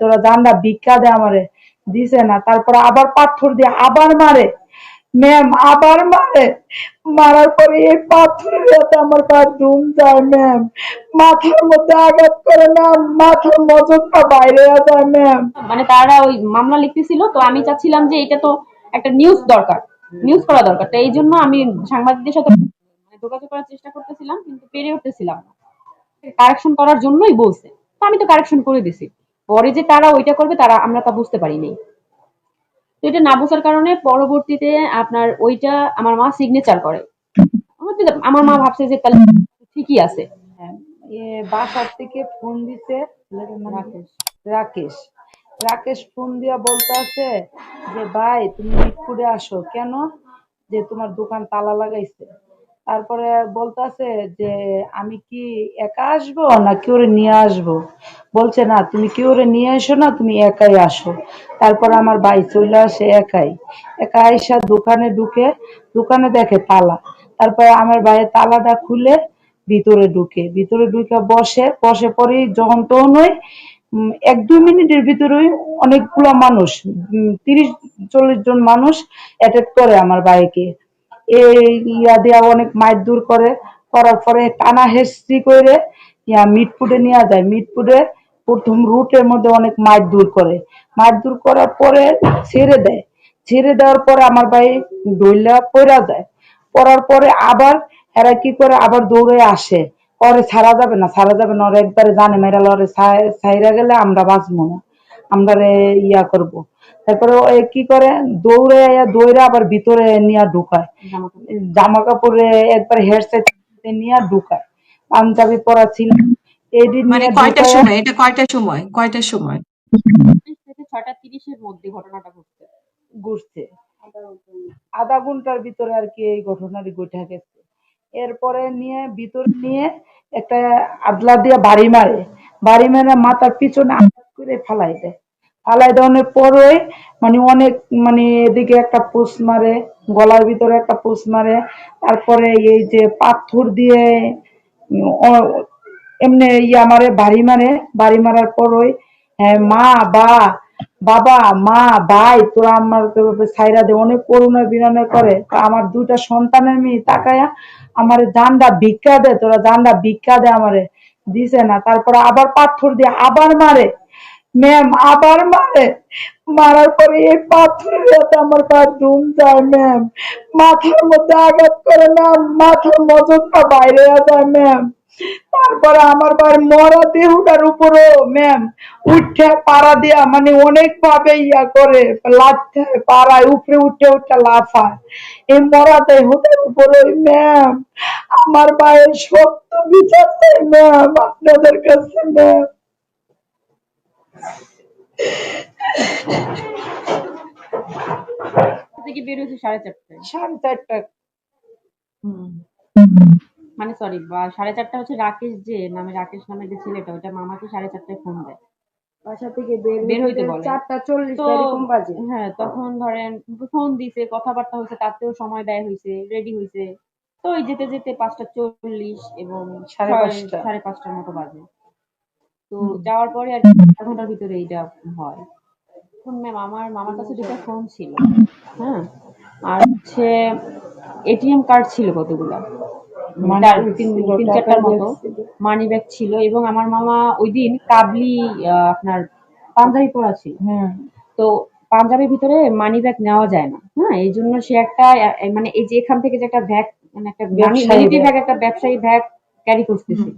তোরা জানলা ভিক্ষা দে আমারে। দিছে না, তারপরে আবার পাথর দিয়ে আবার মারে। ম্যাম, আবার মারে। মারার পরে এই পাথরের হাতে আমার পা ধুম যায়, ম্যাম। মাথার মধ্যে আঘাত করে, ম্যাম। মাথার মজকটা বাইরে যায়, ম্যাম। মানে তারা ওই মামলা লিখতেছিল, তো আমি চাচ্ছিলাম যে এটা তো একটা নিউজ দরকার। নিউজ করা দরকার। তো এই জন্য আমি সাংবাদিকদের সাথে মানে যোগাযোগ করার চেষ্টা করতেছিলাম, কিন্তু পেরে উঠতেছিলাম না। কারেকশন করার জন্যই বলছে। তো আমি তো কারেকশন করে দিছি। পরে যে তারা ওইটা করবে তারা আমরা তা বুঝতে পারিনি তো এটা না বোঝার কারণে পরবর্তীতে আপনার ওইটা আমার মা সিগনেচার করে। আমার মা ভাবছে যে তাহলে ঠিকই আছে। হ্যাঁ, বাসার থেকে ফোন দিছে রাকেশ। রাকেশ। ফোন দিয়া বলতে আছে যে ভাই তুমি মিটপুরে আসো। কেন? যে তোমার দোকান তালা লাগাইছে। তারপরে বলতে আছে যে, আমি কি একা আসব না কেউ নিয়ে আসব? বলছে, না, তুমি কেউ নিয়ে এসো না, তুমি একাই আসো। তারপর আমার ভাই চলে আসে একাই। একা আইসা দোকানে ঢুকে, দোকানে দেখে তালা। তারপরে আমার ভাইয়ের তালাটা খুলে ভিতরে ঢুকে। ভিতরে ঢুকে বসে বসে পরেই যখন তখন ওই এক দুই মিনিটের ভিতরেই অনেকগুলো মানুষ তিরিশ, চল্লিশ জন মানুষ অ্যাটাক করে আমার ভাইকে। এই ইয়া দেওয়া অনেক মাইর দূর করে, করার পরে টানা হেসি করে ইয়া মিটপুটে নিয়ে যায়। মিটপুটে প্রথম রুটের মধ্যে অনেক মাইর দূর করে। মাইর দূর করার পরে ছেড়ে দেয়। ছেড়ে দেওয়ার পরে আমার ভাই ডইলা পড়া যায়। পড়ার পরে আবার এরা কি করে, আবার দৌড়ে আসে। পরে ছাড়া যাবে না, ছাড়া যাবে না, ওরা একবারে জানে মেরা লরে ছাইরা গেলে আমরা বাঁচবো না। আমরা ইয়া করব। তারপরে ও কি করে? দৌড়ে আইয়া দৌড়ে আবার ভিতরে নিয়ে ঢুকায়। জামা কাপড়ে একবার হেয়ার সাইড নিয়ে ঢুকায়। পাঞ্জাবি পরা ছিল। মানে কয়টার সময়? এটা কয়টার সময়? কয়টার সময়? থেকে তিরিশের মধ্যে ঘটনাটা ঘটছে। ঘুরছে। আধা ঘণ্টার ভিতরে আর কি এই ঘটনাটি ঘটে গেছে। এরপরে নিয়ে ভিতরে নিয়ে একটা আদলা দিয়ে বাড়ি মারে। বাড়ি মেরে মাথার পিছনে করে ফালাই দেয়। ফালাই দেওয়ানোর পরেই মানে অনেক মানে এদিকে একটা পোষ মারে, গলার ভিতরে একটা পোষ মারে, তারপরে এই যে পাথর দিয়ে এমনি ইয়া মারে, বাড়ি মারে। বাড়ি মারার পরই হ্যাঁ মা, বা, বাবা, মা, ভাই, তোরা আমার সাইরা দে, অনেক করুণা বিনয় করে। আমার দুইটা সন্তানের মেয়ে, তাকায়া আমার জানডা ভিক্ষা দে, তোরা জানডা ভিক্ষা দে আমারে। দিছে না, তারপরে আবার পাথর দিয়ে আবার মারে। ম্যাম আবার মারে। মারার পরে এই পাথরের হাতে আমার পা ধুম যায় ম্যাম মাথার মধ্যে আঘাত করে ম্যাম মাথার মজকটা বাইরে যায় ম্যাম তারপরে আমার বার মরা দেহটার উপরও ম্যাম উঠে পাড়া দিয়া মানে অনেক ভাবে ইয়া করে লাফতে পাড়ায়, উপরে উঠে উঠে লাফায়। এই মরা দেহটার উপরে ম্যাম আমার ভাইয়ের সত্য বিচার ম্যাম আপনাদের কাছে ম্যাম থেকে বের হয়েছে সাড়ে চারটায়। সাড়ে চারটা। মানে সরি সাড়ে চারটা হচ্ছে রাকেশ যে নামে রাকেশ নামে যে ছেলেটা ওটা মামাকে সাড়ে চারটায় ফোন দেয়। বাসা থেকে বের বের হইতে বলে। চারটা চল্লিশ এরকম বাজে? হ্যাঁ তখন ধরেন ফোন দিছে কথাবার্তা হয়েছে তাতেও সময় ব্যয় হয়েছে রেডি হয়েছে তো ওই যেতে যেতে পাঁচটা চল্লিশ এবং সাড়ে পাঁচটা। সাড়ে পাঁচটার মতো বাজে। তো যাওয়ার পরে আর আধা ঘণ্টার ভিতরে এইটা হয়। এখন ম্যাম আমার মামার কাছে দুটো ফোন ছিল। হ্যাঁ? আর হচ্ছে এটিএম কার্ড ছিল কতগুলা? তিন চারটার মতো মানি ব্যাগ ছিল এবং আমার মামা ওই দিন কাবলি আপনার পাঞ্জাবি পরা ছিল। হ্যাঁ তো পাঞ্জাবির ভিতরে মানি ব্যাগ নেওয়া যায় না। হ্যাঁ? এই জন্য সে একটা মানে এই যে এখান থেকে যে একটা ব্যাগ মানে একটা ব্যবসায়ী ব্যাগ একটা ব্যবসায়ী ব্যাগ ক্যারি করতেছিল।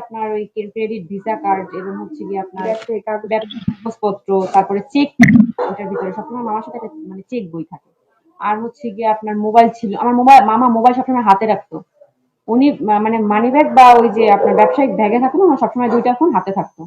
আপনার ওই ক্রেডিট ভিসা কার্ড এবং হচ্ছে কি আপনার কাগজপত্র তারপরে চেক ওটার ভিতরে সবসময় মামার সাথে একটা মানে চেক বই থাকে। আর হচ্ছে গিয়ে আপনার মোবাইল ছিল আমার মোবাইল মামা মোবাইল সবসময় হাতে রাখতো। উনি মানে মানি ব্যাগ বা ওই যে আপনার ব্যবসায়িক ব্যাগে থাকতো না আমার সবসময় দুইটা ফোন হাতে থাকতো।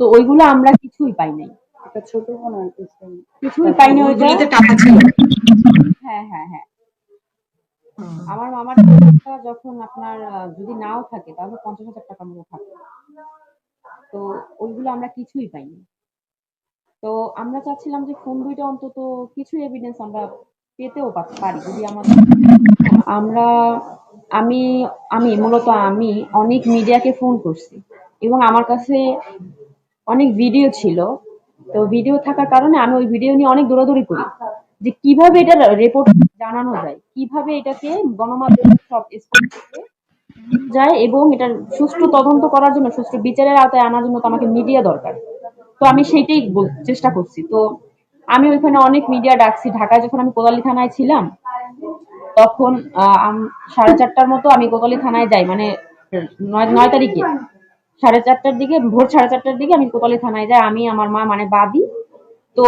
তো ওইগুলো আমরা কিছুই পাই নাই। একটা ছোট ফোন কিছুই পাইনি ওইটা। হ্যাঁ হ্যাঁ হ্যাঁ। আমার মামার টাকা যখন আপনার যদি নাও থাকে, তাহলে পঞ্চাশ হাজার টাকার মতো থাকে তো ওইগুলো আমরা কিছুই পাইনি। তো আমরা চাচ্ছিলাম যে ফোন দুইটা অন্তত কিছু এভিডেন্স আমরা পেতেও পারি যদি আমাদের, আমরা, আমি আমি, মূলত আমি অনেক মিডিয়াকে ফোন করছি। এবং আমার কাছে অনেক ভিডিও ছিল। তো ভিডিও থাকার কারণে আমি ওই ভিডিও নিয়ে অনেক দৌড়াদৌড়ি করি। যে কীভাবে এটা রিপোর্ট জানানো যায়। কীভাবে এটাকে গণমাধ্যমে সব যায় এবং এটার সুষ্ঠু তদন্ত করার জন্য, সুষ্ঠু বিচারের আওতায় আনার জন্য তো আমাকে মিডিয়া দরকার। তো আমি সেইটাই চেষ্টা করছি। তো আমি ওইখানে অনেক মিডিয়া ডাকছি। ঢাকায় যখন আমি কোদালি থানায় ছিলাম, তখন সাড়ে চারটার মতো আমি কোতোয়ালি থানায় যাই। মানে নয় তারিখে। সাড়ে চারটার দিকে, ভোর সাড়ে চারটার দিকে আমি কোতোয়ালি থানায় যাই। আমি, আমার মা মানে বাদী। তো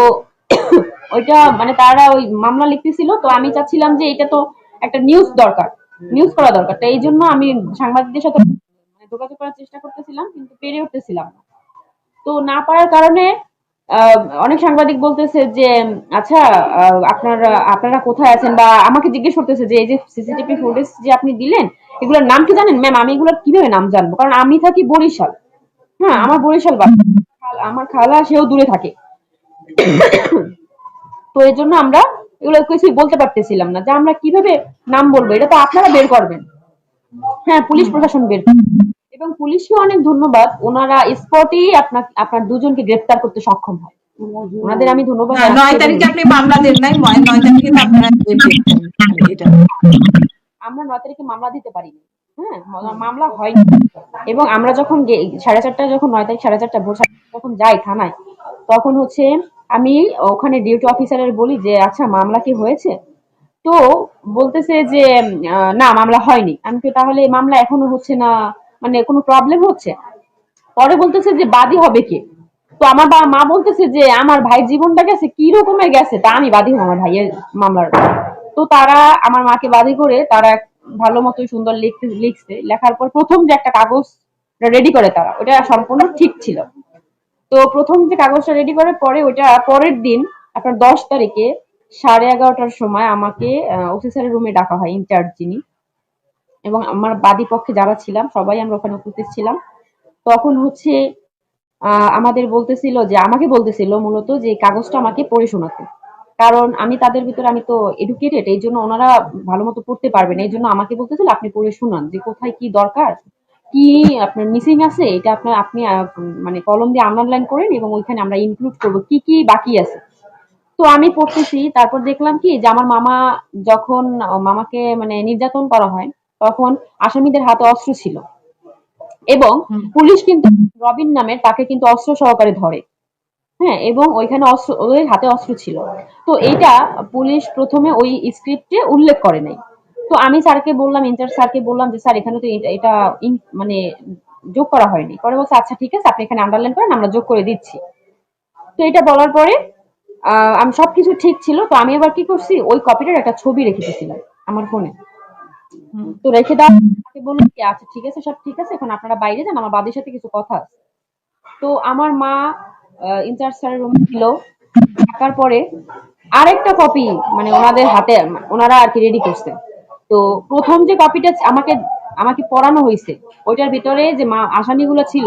ওইটা মানে তারা ওই মামলা লিখতেছিল, তো আমি চাচ্ছিলাম যে এটা তো একটা নিউজ দরকার নিউজ করা দরকার। তো এই জন্য আমি সাংবাদিকদের সাথে মানে যোগাযোগ করার চেষ্টা করতেছিলাম, কিন্তু পেরে উঠতেছিলাম না। তো না পারার কারণে অনেক সাংবাদিক বলতেছে যে আচ্ছা আপনারা আপনারা কোথায় আছেন? বা আমাকে জিজ্ঞেস করতেছে যে, এই যে সিসিটিভি ফুটেজ যে আপনি দিলেন, এগুলোর নাম কি জানেন? ম্যাম আমি এগুলোর কীভাবে নাম জানব? কারণ আমি থাকি বরিশাল। হ্যাঁ আমার বরিশাল খাল- আমার খালা, সেও দূরে থাকে। তো এর জন্য আমরা এগুলো কিছুই বলতে পারতেছিলাম না যে আমরা কীভাবে নাম বলব এটা তো আপনারা বের করবেন। হ্যাঁ পুলিশ প্রশাসন বের এবং পুলিশকে অনেক ধন্যবাদ ওনারা স্পটেই আপনার আপনার দুজনকে গ্রেফতার করতে সক্ষম হয়। ওনাদের আমি ধন্যবাদ হ্যাঁ, নয় তারিখে আপনি মামলা দেন নাই নয় তারিখে আপনারা আমরা নয় তারিখে মামলা দিতে পারিনি। হ্যাঁ মামলা হয়নি। এবং আমরা যখন সাড়ে চারটা যখন নয় তারিখ সাড়ে চারটা ভোর যখন যাই থানায় তখন হচ্ছে আমি ওখানে ডিউটি অফিসারের বলি যে আচ্ছা মামলা কি হয়েছে? তো বলতেছে যে না, মামলা হয়নি। আমি তো তাহলে মামলা এখনও হচ্ছে না মানে কোনো প্রবলেম হচ্ছে? পরে বলতেছে যে, বাদী হবে কে? তো আমার বা, মা বলতেছে যে, আমার ভাই জীবনটা গেছে, কি রকমের গেছে? তা আমি বাদী হব আমার ভাইয়ের মামলার তো তারা আমার মাকে বাদী করে তারা ভালো মতো সুন্দর লিখতে, লিখছে। লেখার পর প্রথম যে একটা কাগজ রেডি করে তারা, ওটা সম্পূর্ণ ঠিক ছিল। তো প্রথম যে কাগজটা রেডি করে পরে ওটা পরের দিন, আপনার দশ তারিখে সাড়ে এগারোটার সময় আমাকে অফিসারের রুমে ডাকা হয় ইনচার্জ যিনি। এবং আমার বাদী পক্ষে যারা ছিলাম, সবাই আমরা ওখানে উপস্থিত ছিলাম। তখন হচ্ছে আমাদের বলতেছিল যে, আমাকে বলতেছিল মূলত যে কাগজটা আমাকে পড়ে শোনাতে। কারণ আমি তাদের ভিতরে, আমি তো এডুকেটেড এই জন্য ওনারা ভালো মতো পড়তে পারবেন এই জন্য আমাকে বলতেছিল, আপনি পড়ে শোনান যে, কোথায় কি দরকার? কি আপনার মিসিং আছে? এটা আপনার আপনি মানে কলম দিয়ে আন্ডারলাইন করেন এবং ওইখানে আমরা ইনক্লুড করব কি কি বাকি আছে। তো আমি পড়তেছি তারপর দেখলাম কি যে আমার মামা যখন মামাকে মানে নির্যাতন করা হয় তখন আসামিদের হাতে অস্ত্র ছিল। এবং পুলিশ কিন্তু রবিন নামে তাকে কিন্তু অস্ত্র সহকারে ধরে। হ্যাঁ এবং ওইখানে অস্ত্র ওদের হাতে অস্ত্র ছিল। তো এইটা পুলিশ প্রথমে ওই স্ক্রিপ্টে উল্লেখ করে নাই। তো আমি স্যারকে বললাম ইনচার্জ স্যারকে বললাম যে স্যার এখানে তো এটা- মানে যোগ করা হয়নি। পরে বলছে আচ্ছা ঠিক আছে আপনি এখানে আন্ডারলাইন করেন আমরা যোগ করে দিচ্ছি। তো এটা বলার পরে আমি সবকিছু ঠিক ছিল। তো আমি এবার কি করছি ওই কপিটার একটা ছবি রেখে দিয়েছিলাম আমার ফোনে তো রেখে দাও তাকে বললাম কি আচ্ছা ঠিক আছে সব ঠিক আছে এখন আপনারা বাইরে যান আমার বাদের সাথে কিছু কথা আছে। তো আমার মা ইনচার্জ স্যারের রুমে ছিল। থাকার পরে আরেকটা কপি মানে ওনাদের হাতে ওনারা আর কি রেডি করছে। তো প্রথম যে কপিটা আমাকে আমাকে পড়ানো হয়েছে ওইটার ভিতরে যে মা আসামিগুলো ছিল,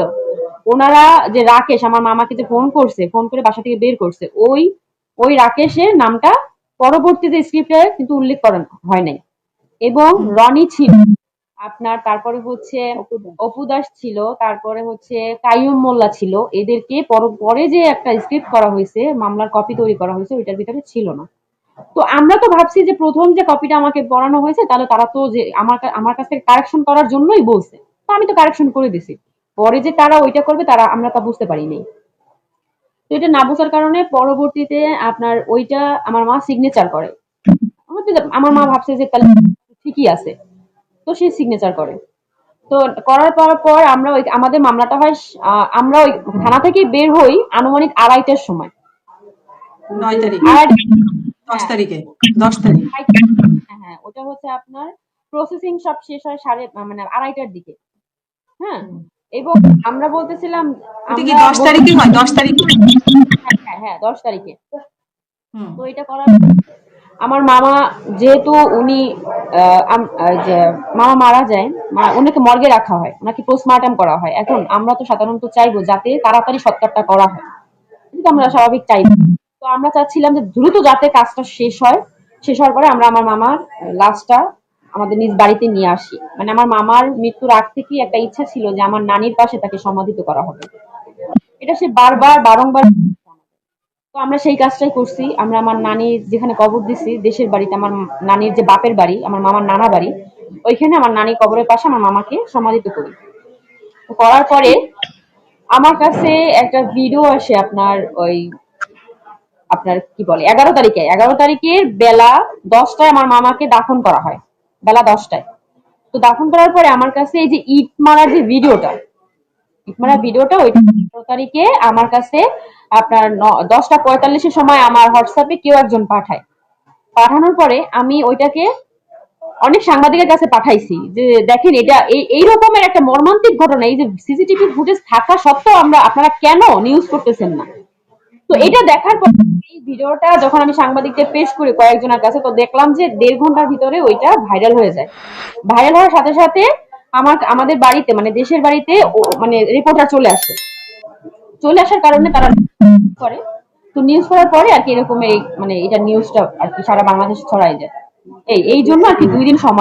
ওনারা যে রাকেশ, আমার মামাকে যে ফোন করছে ফোন করে বাসা থেকে বের করছে, ওই ওই রাকেশের নামটা পরবর্তীতে স্ক্রিপ্টে কিন্তু উল্লেখ করা হয় নাই। এবং রনি ছিল, আপনার তারপরে হচ্ছে অপু দাস ছিল, তারপরে হচ্ছে কাইয়ুম মোল্লা ছিল, এদেরকে পরে যে একটা স্ক্রিপ্ট করা হয়েছে মামলার কপি তৈরি করা হয়েছে ওইটার ভিতরে ছিল না। তো আমরা তো ভাবছি যে প্রথম যে কপিটা আমাকে পড়ানো হয়েছে তাহলে তারা তো যে আমার আমার কাছ থেকে কারেকশন করার জন্যই বলছে। তো আমি তো কারেকশন করে দিছি। পরে যে তারা ওইটা করবে তারা আমরা তা বুঝতে পারিনি। তো এটা না বোঝার কারণে পরবর্তীতে আপনার ওইটা আমার মা সিগনেচার করে। আমার মা ভাবছে যে তাহলে ঠিকই আছে। তো সে সিগনেচার করে। তো করার পর পর আমরা ওই আমাদের মামলাটা হয় আহ, আমরা ওই থানা থেকে বের হই আনুমানিক আড়াইটার সময়। নয় তারিখ। আর দশ তারিখে দশ তারিখ। হ্যাঁ হ্যাঁ ওটা হচ্ছে আপনার প্রসেসিং সব শেষ হয় সাড়ে মানে আড়াইটার দিকে। হ্যাঁ এবং আমরা বলতেছিলাম দশ তারিখে হয়? দশ তারিখে? হ্যাঁ, হ্যাঁ হ্যাঁ দশ তারিখে। তো এটা করার আমার মামা যেহেতু উনি মামা মারা যায় মা- ওনাকে মর্গে রাখা হয় ওনাকে পোস্টমার্টম করা হয়। এখন আমরা তো সাধারণত চাইব যাতে তাড়াতাড়ি সৎকারটা করা হয়। কিন্তু আমরা স্বাভাবিক চাইব। তো আমরা চাচ্ছিলাম যে দ্রুত যাতে কাজটা শেষ হয়, শেষ হওয়ার পরে আমরা আমার মামার লাশটা আমাদের নিজ বাড়িতে নিয়ে আসি। মানে আমার মামার মৃত্যুর আগ থেকেই একটা ইচ্ছা ছিল যে আমার নানির পাশে তাকে সমাধিত করা হবে। এটা সে বারবার, বারংবার তো আমরা সেই কাজটাই করছি। আমরা আমার নানির যেখানে কবর দিছি, দেশের বাড়িতে আমার নানির যে বাপের বাড়ি, আমার মামার নানা বাড়ি, ওইখানে আমার নানি কবরের পাশে আমার মামাকে সমাধিত করি। করার পরে আমার কাছে একটা ভিডিও আসে আপনার ওই আপনার কি বলে, এগারো তারিখে, এগারো তারিখের বেলা দশটায় আমার মামাকে দাফন করা হয়, বেলা দশটায়। তো দাফন করার পরে আমার কাছে এই যে ইট মারার যে ভিডিওটা, ইট মারার ভিডিওটা ওই তারিখে আমার কাছে আপনার দশটা পঁয়তাল্লিশের সময় আমার হোয়াটসঅ্যাপে কেউ একজন পাঠায়। পাঠানোর পরে আমি ওইটাকে অনেক সাংবাদিকের কাছে পাঠাইছি যে, দেখেন, এটা এই রকমের একটা মর্মান্তিক ঘটনা, এই যে সিসিটিভি ফুটেজ থাকা সত্ত্বেও আমরা, আপনারা কেন নিউজ করতেছেন না? তো এটা দেখার পর এই ভিডিওটা যখন আমি সাংবাদিকদের পেশ করি কয়েকজনের কাছে, তো দেখলাম যে দেড় ঘণ্টার ভিতরে ওইটা ভাইরাল হয়ে যায়। ভাইরাল হওয়ার সাথে সাথে আমার, আমাদের বাড়িতে মানে দেশের বাড়িতে মানে রিপোর্টার চলে আসে। চলে আসার কারণে তারা করে। তো নিউজ করার পরে আর কি এরকম এই মানে এটা নিউজটা আর কি সারা বাংলাদেশে ছড়াই যায়। এই এই জন্য আর কি দুই দিন সময়